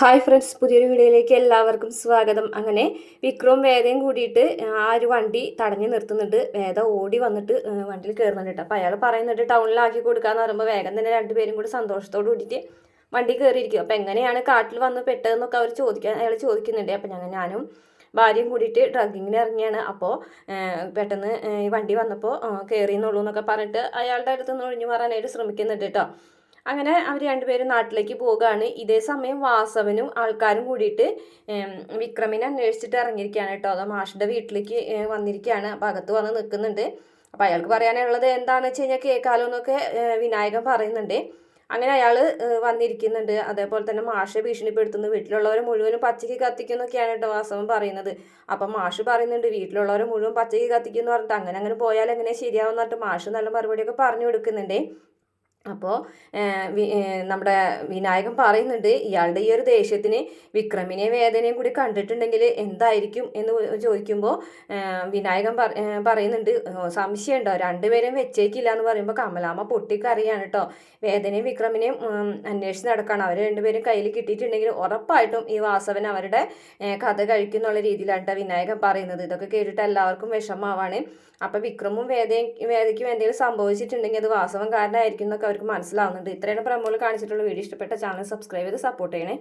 Hi friends പുതിയൊരു വീഡിയോയിലേക്ക് എല്ലാവർക്കും സ്വാഗതം. അങ്ങനെ വിക്രവും വേദയും കൂടിയിട്ട് ആ ഒരു വണ്ടി തടഞ്ഞു നിർത്തുന്നുണ്ട്. വേദ ഓടി വന്നിട്ട് വണ്ടിയിൽ കയറുന്നുണ്ട് അപ്പോൾ അയാൾ പറയുന്നുണ്ട് ടൗണിലാക്കി കൊടുക്കാന്ന് പറയുമ്പോൾ വേഗം തന്നെ രണ്ടുപേരും കൂടി സന്തോഷത്തോട് കൂടിയിട്ട് വണ്ടി കയറിയിരിക്കും അപ്പോൾ എങ്ങനെയാണ് കാട്ടിൽ വന്ന് പെട്ടതെന്നൊക്കെ അവർ ചോദിക്കാൻ അയാൾ ചോദിക്കുന്നുണ്ട്. അപ്പോൾ ഞങ്ങൾ ഞാനും ഭാര്യയും കൂടിയിട്ട് ഡ്രഗിങ്ങിന് ഇറങ്ങിയാണ് അപ്പോൾ പെട്ടെന്ന് ഈ വണ്ടി വന്നപ്പോൾ കയറിയെന്നുള്ളൂ എന്നൊക്കെ പറഞ്ഞിട്ട് അയാളുടെ അടുത്ത് നിന്ന് ഒഴിഞ്ഞു മാറാനായിട്ട് ശ്രമിക്കുന്നുണ്ട് കേട്ടോ. അങ്ങനെ അവർ രണ്ടുപേരും നാട്ടിലേക്ക് പോവുകയാണ്. ഇതേ സമയം വാസവനും ആൾക്കാരും കൂടിയിട്ട് വിക്രമിനെ അന്വേഷിച്ചിട്ട് ഇറങ്ങിയിരിക്കുകയാണ് കേട്ടോ. അത് മാഷിന്റെ വീട്ടിലേക്ക് വന്നിരിക്കുകയാണ്. അപ്പം അകത്ത് വന്ന് നിൽക്കുന്നുണ്ട്. അപ്പം അയാൾക്ക് പറയാനുള്ളത് എന്താണെന്ന് വെച്ച് കഴിഞ്ഞാൽ കേൾക്കാലോ എന്നൊക്കെ വിനായകൻ പറയുന്നുണ്ട്. അങ്ങനെ അയാൾ വന്നിരിക്കുന്നുണ്ട്. അതേപോലെ തന്നെ മാഷെ ഭീഷണിപ്പെടുത്തുന്നു. വീട്ടിലുള്ളവരെ മുഴുവനും പച്ചയ്ക്ക് കത്തിക്കുന്നൊക്കെയാണ് കേട്ടോ വാസവൻ പറയുന്നത്. അപ്പം മാഷ് പറയുന്നുണ്ട് വീട്ടിലുള്ളവരെ മുഴുവൻ പച്ചയ്ക്ക് കത്തിക്കുന്നു പറഞ്ഞിട്ട് അങ്ങനെ അങ്ങനെ പോയാൽ എങ്ങനെ ശരിയാവും എന്ന് പറഞ്ഞിട്ട് മാഷ് നല്ല മറുപടിയൊക്കെ പറഞ്ഞു കൊടുക്കുന്നുണ്ട്. അപ്പോൾ നമ്മുടെ വിനായകൻ പറയുന്നുണ്ട് ഇയാളുടെ ഈ ഒരു ദേഷ്യത്തിന് വിക്രമിനെ വേദനയും കൂടി കണ്ടിട്ടുണ്ടെങ്കിൽ എന്തായിരിക്കും എന്ന് ചോദിക്കുമ്പോൾ വിനായകൻ പറയുന്നുണ്ട് സംശയം സംശയമുണ്ടോ? രണ്ടുപേരും വെച്ചേക്കില്ല എന്ന് പറയുമ്പോൾ കമലാമ്മ പൊട്ടിക്കറിയാണ് കേട്ടോ വേദനയും വിക്രമിനെയും അന്വേഷിച്ച് നടക്കണം. അവർ രണ്ടുപേരും കയ്യിൽ കിട്ടിയിട്ടുണ്ടെങ്കിൽ ഉറപ്പായിട്ടും ഈ വാസവൻ അവരുടെ കഥ കഥ കഴിക്കുന്നുള്ള രീതിയിലാണ് കേട്ടോ വിനായകൻ പറയുന്നത്. ഇതൊക്കെ കേട്ടിട്ട് എല്ലാവർക്കും വിഷമമാവാണ്. അപ്പോൾ വിക്രമും വേദയും വേദയ്ക്കും എന്തെങ്കിലും സംഭവിച്ചിട്ടുണ്ടെങ്കിൽ അത് വാസവൻ കാരണമായിരിക്കും എന്നൊക്കെ അവർക്ക് മനസ്സിലാവുന്നുണ്ട്. ഇത്രയാണ് പ്രമോൾ കാണിച്ചിട്ടുള്ള വീഡിയോ. ഇഷ്ടപ്പെട്ട ചാനൽ സബ്സ്ക്രൈബ് ചെയ്ത് സപ്പോർട്ട് ചെയ്യണേ.